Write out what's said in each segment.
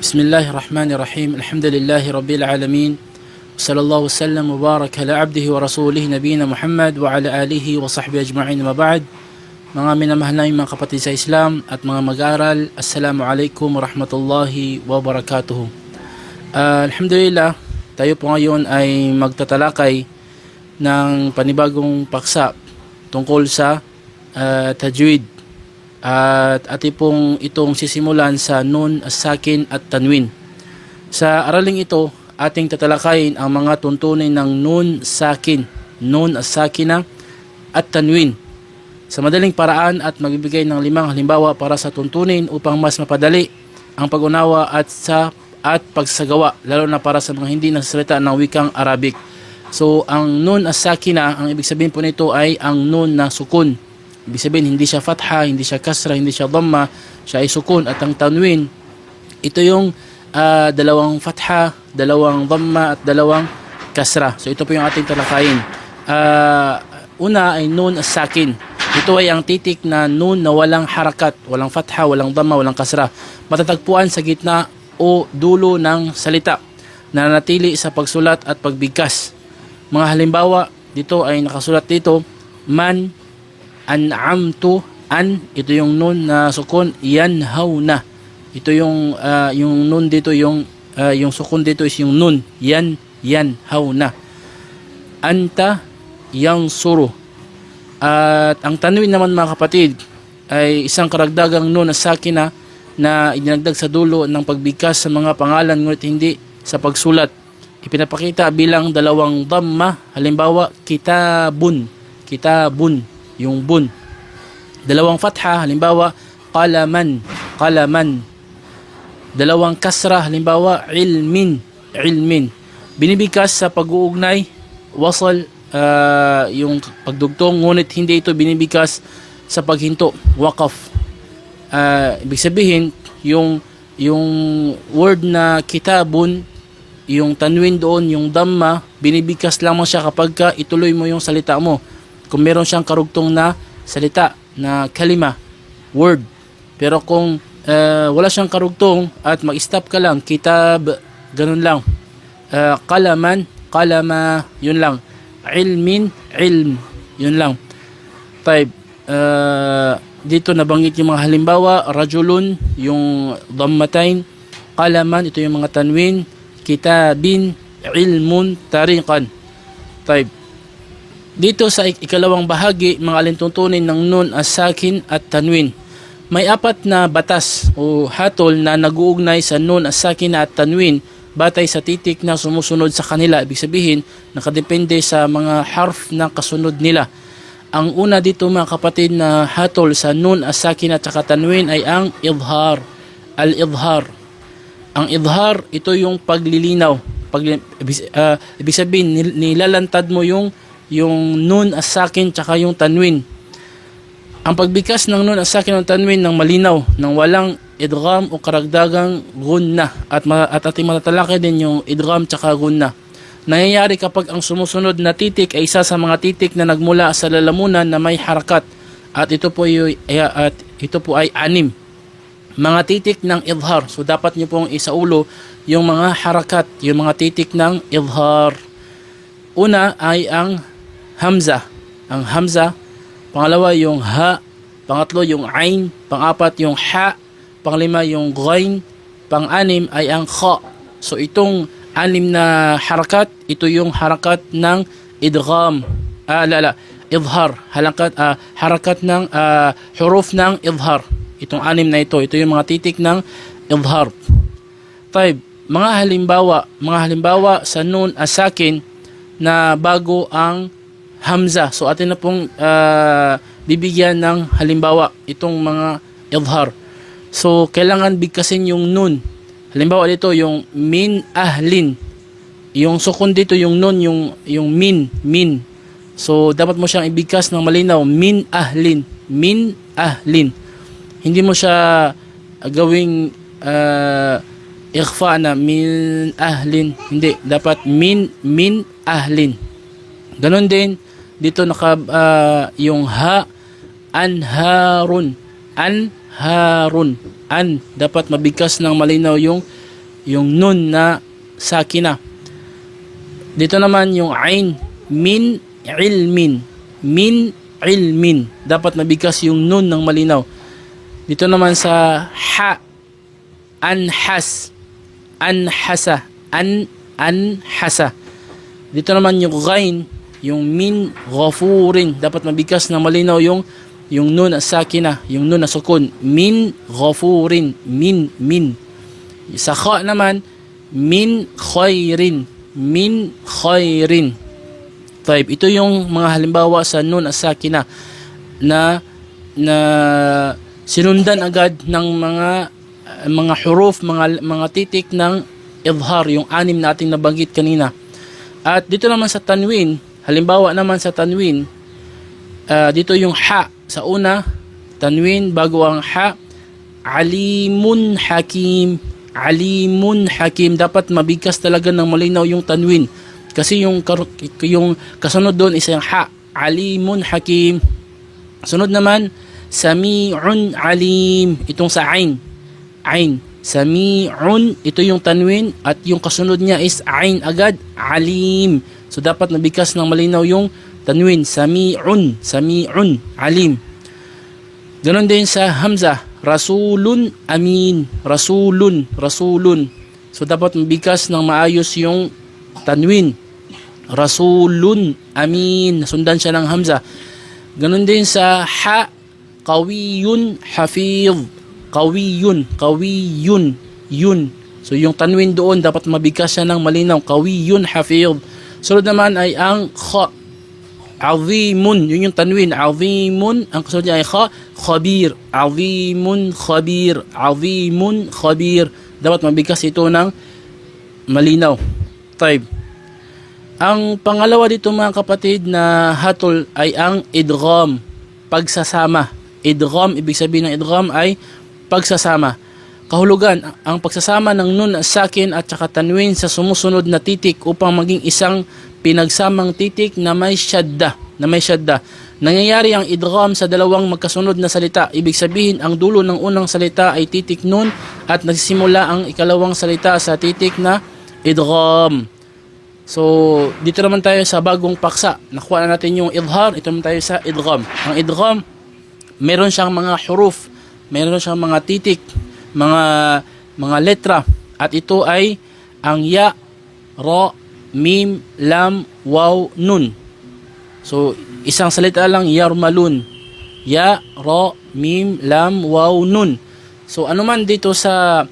بسم الله الرحمن الرحيم الحمد لله رب العالمين وصلى الله وسلم وبارك على عبده ورسوله نبينا محمد وعلى آله وصحبه أجمعين ما بعد mga minamahal namin mga kapatid sa Islam at mga mag-aaral Assalamu alaikum warahmatullahi wabarakatuh Ah, Alhamdulillah tayo po ngayon ay magtatalakay ng panibagong paksa tungkol sa ah, tajwid at ati pong itong sisimulan sa nun, sakin at tanwin. Sa araling ito, ating tatalakayin ang mga tuntunin ng nun, sakin, nun, sakina at tanwin. Sa madaling paraan at magbibigay ng limang halimbawa para sa tuntunin upang mas mapadali ang pag-unawa at sa at pagsagawa lalo na para sa mga hindi nagsasalita ng wikang Arabic. So ang nun as sakina, ang ibig sabihin po nito ay ang nun na sukun. Ibig sabihin hindi siya fatha, hindi siya kasra, hindi siya dhamma, siya ay sukun at ang tanwin ito yung ah, dalawang fatha, dalawang dhamma at dalawang kasra. So ito po yung ating talakayin. Ah, una ay nun as sakin. Ito ay ang titik na nun na walang harakat, walang fatha, walang dhamma, walang kasra. Matatagpuan sa gitna o dulo ng salita na nanatili sa pagsulat at pagbigkas. Mga halimbawa, dito ay nakasulat dito, man, an'amtu, an, ito yung nun na sukun, yanhawna. Ito yung, ah, yung nun dito, yung, ah, yung sukun dito is yung nun, yan, yan, hawna. Anta, yang suru. At ang tanwin naman mga kapatid ay isang karagdagang nun na sakina na idinagdag sa dulo ng pagbigkas sa mga pangalan ngunit hindi sa pagsulat. Ipinapakita bilang dalawang dhamma, halimbawa kitabun, kitabun, yung bun. Dalawang fatha, halimbawa qalaman, qalaman. Dalawang kasra, halimbawa ilmin, ilmin. Binibigkas sa pag-uugnay, wasal, ah, yung pagdugtong, ngunit hindi ito binibigkas sa paghinto, wakaf. Ah, ibig sabihin, yung, yung word na kitabun, yung tanwin doon, yung dhamma, binibigkas lamang siya kapag ka ituloy mo yung salita mo. Kung meron siyang karugtong na salita, na kalima, word. Pero kung ah, wala siyang karugtong at mag-stop ka lang, kitab, ganun lang. Ah, kalaman, kalama, yun lang. Ilmin, ilm, yun lang. Type, ah, dito nabanggit yung mga halimbawa, rajulun, yung dhammatain, kalaman, ito yung mga tanwin, kitabin, ilmun, tariqan. Type. Dito sa ik- ikalawang bahagi, mga alintuntunin ng nun as sakin at tanwin. May apat na batas o hatol na naguugnay sa nun as sakin at tanwin batay sa titik na sumusunod sa kanila. Ibig sabihin, nakadepende sa mga harf na kasunod nila. Ang una dito mga kapatid na hatol sa nun as sakin at saka tanwin ay ang idhar. Al-idhar. Ang idhar, ito yung paglilinaw. Pag, ibig, ah, ibig sabihin, nil- nilalantad mo yung yung nun as sakin tsaka yung tanwin. Ang pagbigkas ng nun as sakin ng tanwin ng malinaw, ng walang idgham o karagdagang gunna at, at ating matatalakay din yung idgham tsaka gunna. Nangyayari kapag ang sumusunod na titik ay isa sa mga titik na nagmula sa lalamunan na may harakat at ito po ay, at ito po ay anim mga titik ng idhar. So dapat niyo pong isaulo yung mga harakat, yung mga titik ng idhar. Una ay ang hamza. Ang hamza, pangalawa yung ha, pangatlo yung ain, pangapat yung ha, panglima yung ghain, pang-anim ay ang kha. So itong anim na harakat, ito yung harakat ng idgham. Ah, lala, idhar, harakat ah, harakat ng ah, huruf ng idhar. Itong anim na ito, ito yung mga titik ng idhar. Five, mga halimbawa, mga halimbawa sa nun asakin na bago ang hamza. So atin na pong ah, bibigyan ng halimbawa itong mga idhar. So kailangan bigkasin yung nun. Halimbawa dito yung min ahlin. Yung sukun dito yung nun yung yung min min. So dapat mo siyang ibigkas ng malinaw min ahlin. Min ahlin. Hindi mo siya gawing ah, ikhfa na min ahlin. Hindi, dapat min min ahlin. Ganon din dito naka ah, yung ha anharun. Anharun. An dapat mabigkas ng malinaw yung yung nun na sakina. Dito naman yung ain min ilmin. Min ilmin. Dapat mabigkas yung nun ng malinaw. Dito naman sa ha anhas anhasa an anhasa. Dito naman yung ghain yung min ghafurin dapat mabigkas na malinaw yung yung nun na sakina, yung nun sukun. Min ghafurin min min. Sa kha naman min khairin min khairin. Taib, ito yung mga halimbawa sa nun sakina na na sinundan agad ng mga mga huruf, mga mga titik ng idhar, yung anim nating nabanggit kanina. At dito naman sa tanwin, halimbawa naman sa tanwin, uh, dito yung ha sa una, tanwin bago ang ha, alimun hakim, alimun hakim, dapat mabigkas talaga ng malinaw yung tanwin. Kasi yung yung kasunod doon is yung ha, alimun hakim. Sunod naman, sami'un alim. Itong sa ain. Ain. Sami'un, ito yung tanwin at yung kasunod niya is ain agad, alim. So dapat nabigkas ng malinaw yung tanwin, sami'un, sami'un, alim. Ganon din sa hamza, rasulun amin, rasulun, rasulun. So dapat mabigkas ng maayos yung tanwin. Rasulun amin. Sundan siya ng hamza. Ganon din sa ha. Kawiyun hafiz. Kawiyun. Kawiyun. Yun. So yung tanwin doon dapat mabigkas siya ng malinaw. Kawiyun hafiz. Sunod naman ay ang kha. Azimun. Yun yung tanwin. Azimun. Ang kasunod niya ay kha. Khabir. Azimun khabir. Azimun khabir. Dapat mabigkas ito ng malinaw. Taib. Ang pangalawa dito mga kapatid na hatol ay ang idgham, pagsasama. Idgham, ibig sabihin ng idgham ay pagsasama. Kahulugan, ang pagsasama ng nun sakin at saka tanwin sa sumusunod na titik upang maging isang pinagsamang titik na may syadda, na may syadda. Nangyayari ang idgham sa dalawang magkasunod na salita. Ibig sabihin, ang dulo ng unang salita ay titik nun at nagsisimula ang ikalawang salita sa titik na idgham. So, dito naman tayo sa bagong paksa. Nakuha na natin yung idhar, ito naman tayo sa idgham. Ang idgham, meron siyang mga huruf, meron siyang mga titik, mga mga letra at ito ay ang ya, ra, mim, lam, waw, nun. So, isang salita lang yarmalun. Ya, ra, mim, lam, waw, nun. So, ano man dito sa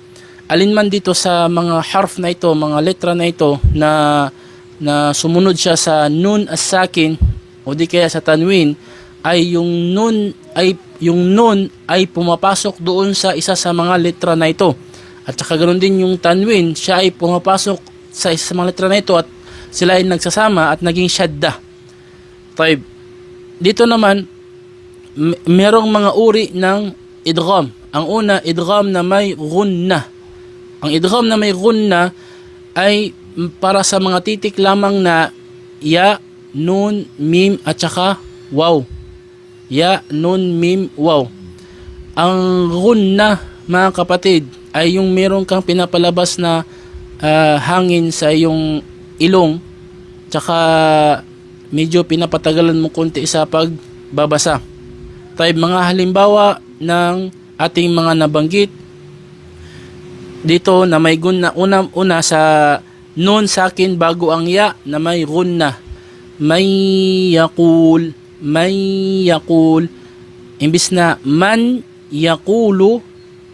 alin man dito sa mga harf na ito, mga letra na ito na na sumunod siya sa nun as sakin o di kaya sa tanwin ay yung nun ay yung nun ay pumapasok doon sa isa sa mga letra na ito. At saka ganoon din yung tanwin, siya ay pumapasok sa isa sa mga letra na ito at sila ay nagsasama at naging shadda. Taib. Dito naman merong mga uri ng idgham. Ang una, idgham na may gunna. Ang idgham na may gunna ay para sa mga titik lamang na ya, nun, mim at saka waw. Ya, nun, mim, waw. Ang gunna, mga kapatid, ay yung meron kang pinapalabas na ah, hangin sa iyong ilong tsaka medyo pinapatagalan mo konti sa pagbabasa. Tayo mga halimbawa ng ating mga nabanggit dito na may gunna una una sa nun sa akin bago ang ya na may gunna may yaqul may yaqul. Imbis na man yaqulu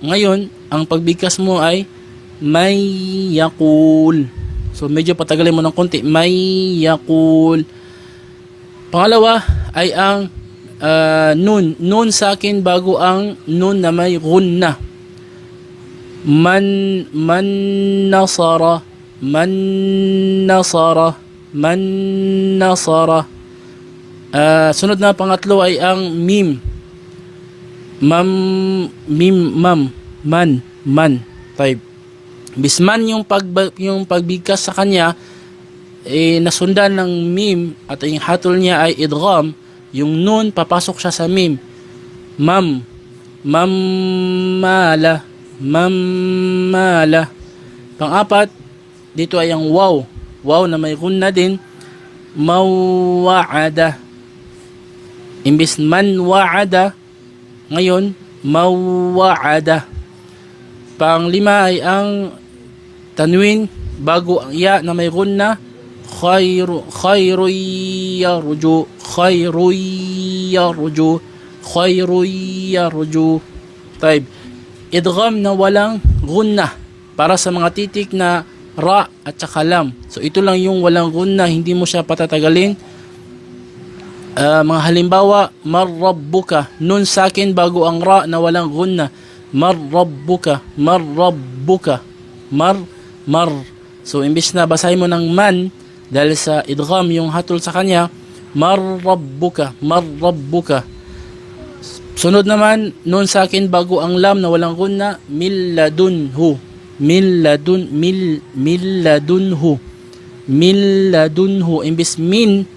ngayon ang pagbigkas mo ay may yaqul. So medyo patagalin mo ng konti. May yaqul. Pangalawa ay ang uh, nun. Nun sa akin bago ang nun na may gunna. Man man nasara man nasara man nasara Ah, sunod na pangatlo ay ang mim mam mim mam man man type bisman yung pag yung pagbigkas sa kanya eh nasundan ng mim at yung hatol niya ay idgham yung nun papasok siya sa mim mam mam mala Pang-apat, dito ay ang waw. Waw na may gunna din. Mawa'ada. Imbis man wa'ada, ngayon, mawa'ada. Pang-lima ay ang tanwin bago ang ya na may gunna khayru khayru yarju khayru yarju khayru yarju Taib. Idgham na walang gunna para sa mga titik na ra at saka lam. So ito lang yung walang gunna, hindi mo siya patatagalin. Ah, mga halimbawa, marrabbuka, nun sa akin bago ang ra na walang gunna. Marrabbuka, marrabbuka, mar, mar. So imbis na basahin mo ng man, dahil sa idgham yung hatol sa kanya, marrabbuka, marrabbuka. Sunod naman, nun sa akin bago ang lam na walang gunna, milladunhu. Milladun, mil, milladunhu. Milladunhu. Imbis min,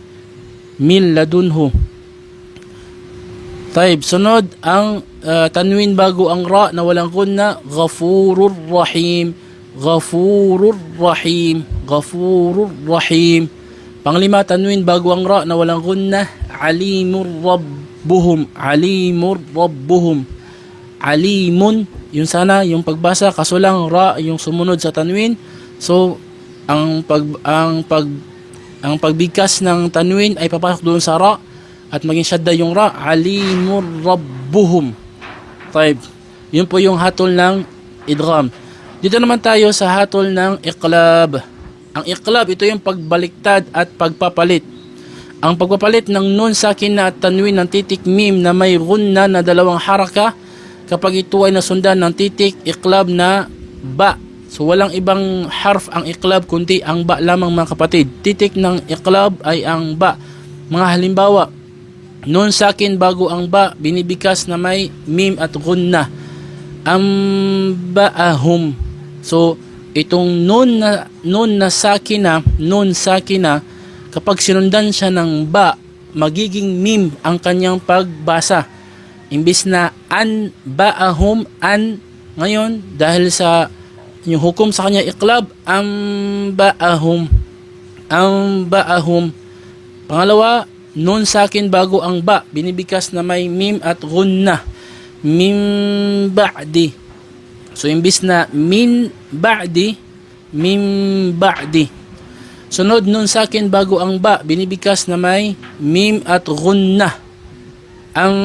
milladunhu. Taib, sunod ang uh, tanwin bago ang ra na walang gunna, ghafurur rahim. Ghafurur rahim. Ghafurur rahim. Panglima, tanwin bago ang ra na walang gunna, alimur rabbuhum. Alimur rabbuhum. Alimun, yun sana yung pagbasa kaso lang ra yung sumunod sa tanwin. So ang pag ang pag ang pagbigkas ng tanwin ay papasok doon sa ra at maging syadda yung ra alimur rabbuhum. Taib. Yun po yung hatol ng idgham. Dito naman tayo sa hatol ng iqlab. Ang iqlab ito yung pagbaliktad at pagpapalit. Ang pagpapalit ng nun sakin na at tanwin ng titik mim na may gunna na dalawang haraka kapag ito ay nasundan ng titik iklab na ba. So walang ibang harf ang iklab kundi ang ba lamang mga kapatid. Titik ng iklab ay ang ba. Mga halimbawa, nun sakin bago ang ba, binibikas na may mim at gunna. Ambaahum. So itong nun na nun na sakina, nun sakina, kapag sinundan siya ng ba, magiging mim ang kanyang pagbasa imbis na an ba'ahum an ngayon dahil sa yung hukom sa kanya iklab am ba'ahum am ba'ahum pangalawa nun sa akin bago ang ba binibikas na may mim at gunna mim ba'di so imbis na min ba'di mim ba'di sunod nun sa akin bago ang ba binibikas na may mim at gunna ang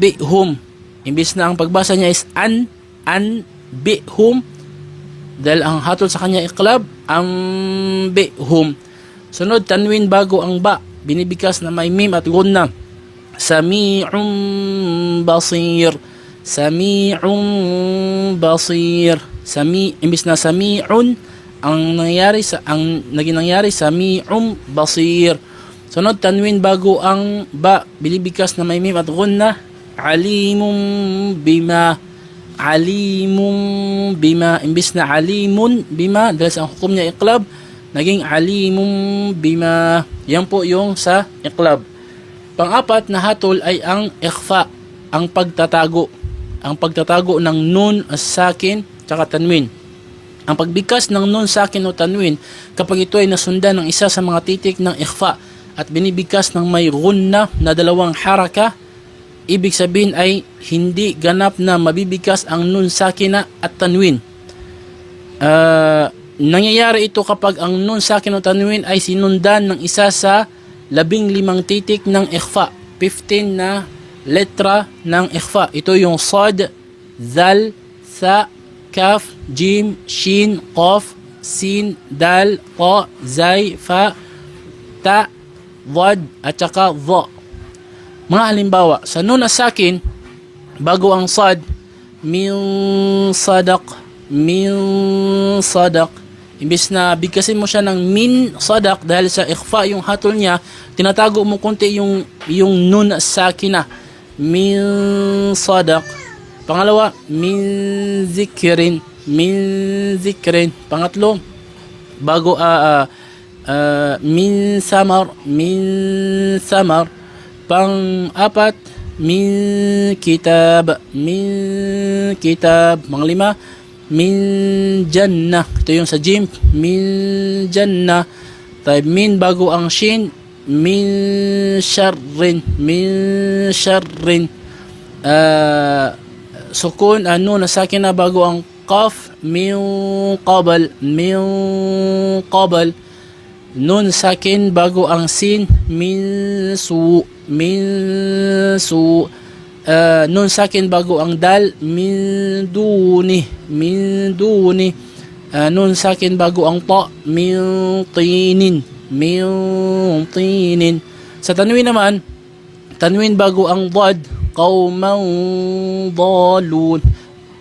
bihum. Imbis na ang pagbasa niya is an, an bihum. Dahil ang hatol sa kanya iklab, ang bihum. Sunod, tanwin bago ang ba. Binibikas na may mim at gunna. Sami'un basir. Sami'un basir. Sami, imbis na sami'un, ang nangyari sa ang naging nangyari sami'un basir. Sunod, tanwin bago ang ba, bilibikas na may mim at gunna. Alimum bima. Alimum bima. Imbis na alimun bima, dahil sa hukom niya iklab, naging alimum bima. Yan po yung sa iklab. Pang-apat na hatol ay ang ikhfa, ang pagtatago. Ang pagtatago ng nun, sakin, tsaka tanwin. Ang pagbigkas ng nun, sakin o tanwin, kapag ito ay nasundan ng isa sa mga titik ng ikhfa, at binibigkas ng may gunna na dalawang haraka, ibig sabihin ay hindi ganap na mabibigkas ang nun sakina at tanwin. Uh, nangyayari ito kapag ang nun sakin o tanwin ay sinundan ng isa sa labing limang titik ng ikhfa. 15 na letra ng ikhfa. Ito yung sad, zal, sa, kaf, jim, shin, qaf, sin, dal, qa, zay, fa, ta, wad at saka dha. Mga halimbawa, sa nun sakin, bago ang sad, min sadaq, min sadaq. Imbis na bigkasin mo siya ng min sadaq dahil sa ikhfa yung hatol niya, tinatago mo konti yung, yung nun sakina. Min sadaq. Pangalawa, min zikrin. Min zikrin. Pangatlo, bago uh, uh, uh, min samar min samar pang-apat min kitab min kitab panglima min janna. Ito yung sa jim. Min janna. Taib min bago ang shin. Min sharrin. Min sharrin. Ah, sukun ano na sa akin na bago ang qaf min qabal min qabal nun sakin bago ang sin min su min uh, nun sakin bago ang dal min duni min uh, nun sakin bago ang ta min tinin min sa tanwin naman tanwin bago ang dad qauman dalun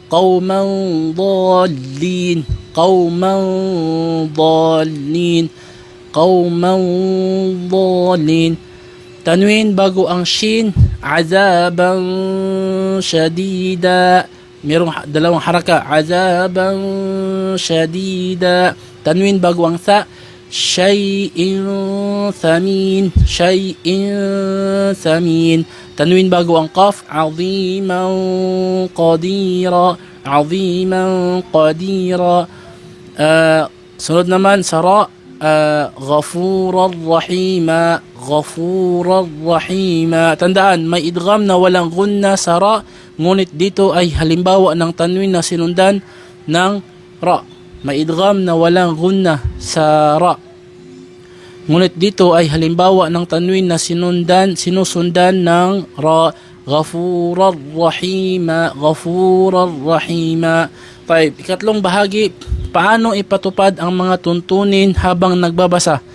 qauman dalin qauman dalin qauman dalin tanwin bago ang shin azaban shadida merong ha- dalawang haraka azaban shadida tanwin bago ang tha shay'in thamin shay'in thamin tanwin bago ang qaf aziman qadira aziman qadira آه sunod naman sa ra uh, ghafurar rahima ghafurar tandaan may idgham na walang gunna sa ra ngunit dito ay halimbawa ng tanwin na sinundan ng ra. May idgham na walang gunna sa ra ngunit dito ay halimbawa ng tanwin na sinundan sinusundan ng ra. Ghafurar rahima ghafurar rahima Five, ikatlong bahagi, paano ipatupad ang mga tuntunin habang nagbabasa?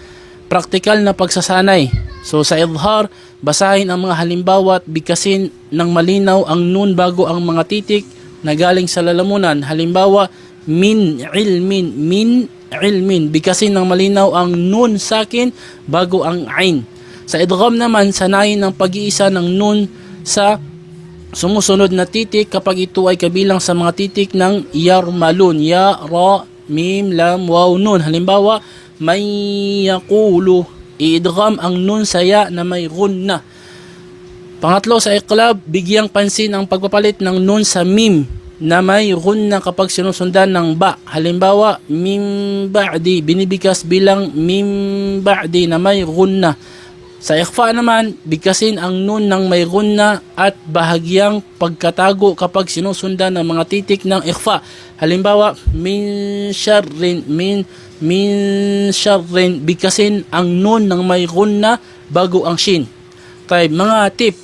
Praktikal na pagsasanay. So sa idhar, basahin ang mga halimbawa at bigkasin ng malinaw ang nun bago ang mga titik na galing sa lalamunan. Halimbawa, min ilmin, min ilmin. Bigkasin ng malinaw ang nun sakin bago ang ain. Sa idgham naman, sanayin ang pag-iisa ng nun sa sumusunod na titik kapag ito ay kabilang sa mga titik ng yarmalun. Ya, ra, mim, lam, waw, nun. Halimbawa, may yaqulu. Iidgham ang nun sa ya na may gunna. Pangatlo sa iqlab, bigyang pansin ang pagpapalit ng nun sa mim na may gunna kapag sinusundan ng ba. Halimbawa, mim ba'di, binibigas bilang mim ba'di na may gunna. Sa ikhfa naman, bigkasin ang nun ng may gunna at bahagyang pagkatago kapag sinusundan ng mga titik ng ikhfa. Halimbawa, min sharrin, min, min sharrin, bigkasin ang nun ng may gunna bago ang shin. Tayo, mga tip,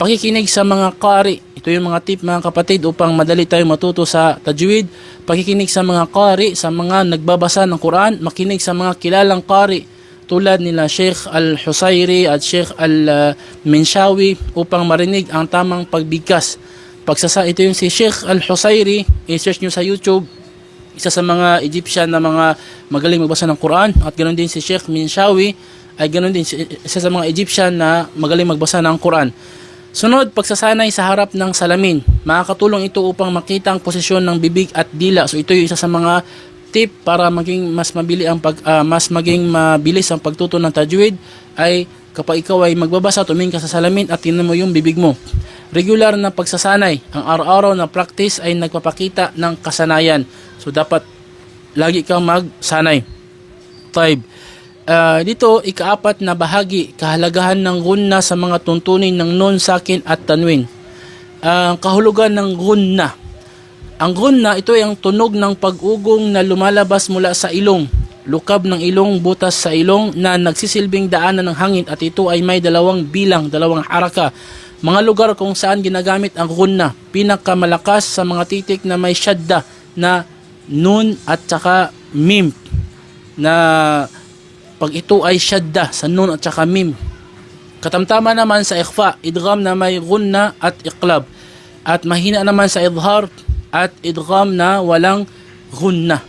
pakikinig sa mga qari. Ito yung mga tip mga kapatid upang madali tayo matuto sa tajwid. Pakikinig sa mga qari, sa mga nagbabasa ng Quran, makinig sa mga kilalang qari tulad nila Sheikh Al-Husayri at Sheikh Al-Minshawi upang marinig ang tamang pagbigkas. Pagsasa ito yung si Sheikh Al-Husayri, i-search nyo sa YouTube, isa sa mga Egyptian na mga magaling magbasa ng Quran at ganoon din si Sheikh Minshawi ay ganoon din isa sa mga Egyptian na magaling magbasa ng Quran. Sunod, pagsasanay sa harap ng salamin. Makakatulong ito upang makita ang posisyon ng bibig at dila. So ito yung isa sa mga tip para maging mas mabili ang pag ah, mas maging mabilis ang pagtuto ng tajwid ay kapag ikaw ay magbabasa tumingin ka sa salamin at tingnan mo yung bibig mo. Regular na pagsasanay, ang araw-araw na practice ay nagpapakita ng kasanayan. So dapat lagi kang magsanay. Five. Ah, dito, ikaapat na bahagi, kahalagahan ng gunna sa mga tuntunin ng nun, sakin at tanwin. Ang kahulugan ng gunna. Ang gunna, ito ay ang tunog ng pag-ugong na lumalabas mula sa ilong. Lukab ng ilong, butas sa ilong na nagsisilbing daanan ng hangin at ito ay may dalawang bilang, dalawang haraka. Mga lugar kung saan ginagamit ang gunna, pinakamalakas sa mga titik na may shadda na nun at saka mim na pag ito ay shadda sa nun at saka mim. Katamtama naman sa ikhfa, idgham na may gunna at iqlab. At mahina naman sa idhar at idgham na walang gunna.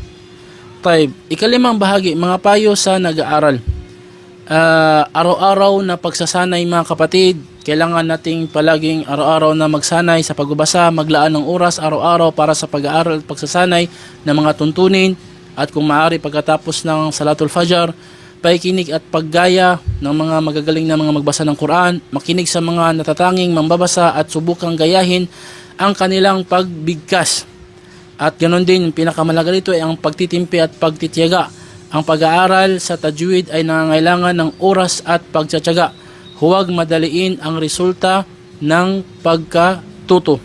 Taib, ikalimang bahagi, mga payo sa nag-aaral. Ah, araw-araw na pagsasanay mga kapatid, kailangan nating palaging araw-araw na magsanay sa pagbabasa, maglaan ng oras araw-araw para sa pag-aaral at pagsasanay ng mga tuntunin at kung maaari pagkatapos ng Salatul Fajr, paikinig at paggaya ng mga magagaling na mga magbasa ng Quran, makinig sa mga natatanging mambabasa at subukang gayahin ang kanilang pagbigkas. At ganon din, pinakamalaga rito ay ang pagtitimpi at pagtitiyaga. Ang pag-aaral sa tajwid ay nangangailangan ng oras at pagtsatsaga. Huwag madaliin ang resulta ng pagkatuto.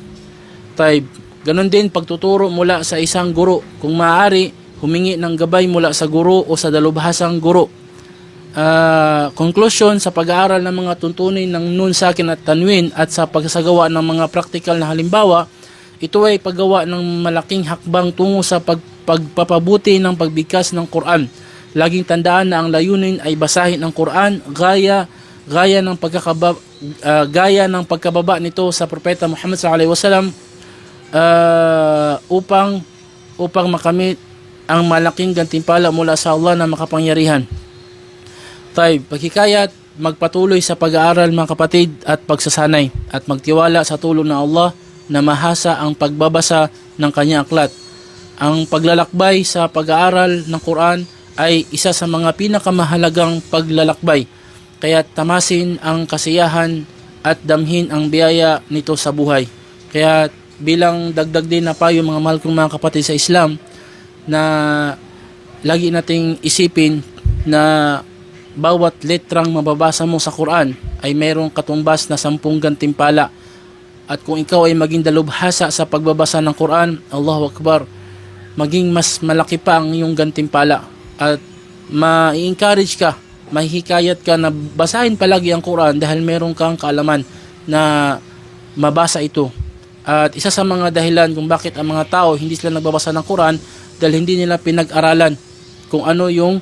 Type. Ganon din pagtuturo mula sa isang guro. Kung maaari, humingi ng gabay mula sa guro o sa dalubhasang guro. Ah, conclusion sa pag-aaral ng mga tuntunin ng nun sa akin at tanwin at sa pagsasagawa ng mga practical na halimbawa, ito ay paggawa ng malaking hakbang tungo sa pag, pagpapabuti ng pagbigkas ng Quran. Laging tandaan na ang layunin ay basahin ang Quran gaya gaya ng pagkakaba ah, gaya ng pagkababa nito sa propeta Muhammad sallallahu alaihi wasallam ah, upang upang makamit ang malaking gantimpala mula sa Allah na makapangyarihan. Tayo, pagkikayat, magpatuloy sa pag-aaral mga kapatid at pagsasanay at magtiwala sa tulong ng Allah na mahasa ang pagbabasa ng kanyang aklat. Ang paglalakbay sa pag-aaral ng Quran ay isa sa mga pinakamahalagang paglalakbay. Kaya tamasin ang kasiyahan at damhin ang biyaya nito sa buhay. Kaya bilang dagdag din na payo mga mahal kong mga kapatid sa Islam na lagi nating isipin na bawat letrang mababasa mo sa Quran ay mayroong katumbas na sampung gantimpala. At kung ikaw ay maging dalubhasa sa pagbabasa ng Quran, Allahu Akbar, maging mas malaki pa ang iyong gantimpala. At ma-encourage ka, mahihikayat ka na basahin palagi ang Quran dahil meron kang kaalaman na mabasa ito. At isa sa mga dahilan kung bakit ang mga tao hindi sila nagbabasa ng Quran dahil hindi nila pinag-aralan kung ano yung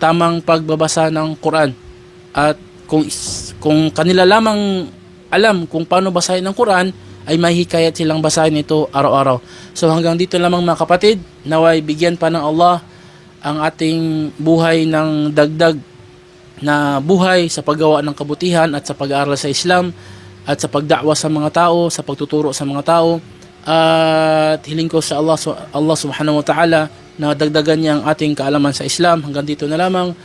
tamang pagbabasa ng Quran. At kung kung kanila lamang alam kung paano basahin ang Quran, ay mahihikayat silang basahin ito araw-araw. So hanggang dito lamang mga kapatid, naway bigyan pa ng Allah ang ating buhay ng dagdag na buhay sa paggawa ng kabutihan at sa pag-aaral sa Islam at sa pagdakwa sa mga tao, sa pagtuturo sa mga tao at hiling ko sa Allah Allah Subhanahu wa Ta'ala na dagdagan niya ang ating kaalaman sa Islam. Hanggang dito na lamang.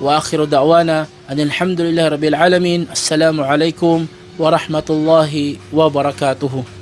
Wa akhiru da'wana. Anil hamdulillahi rabbil alamin. Assalamu alaikum wa rahmatullahi wa barakatuhu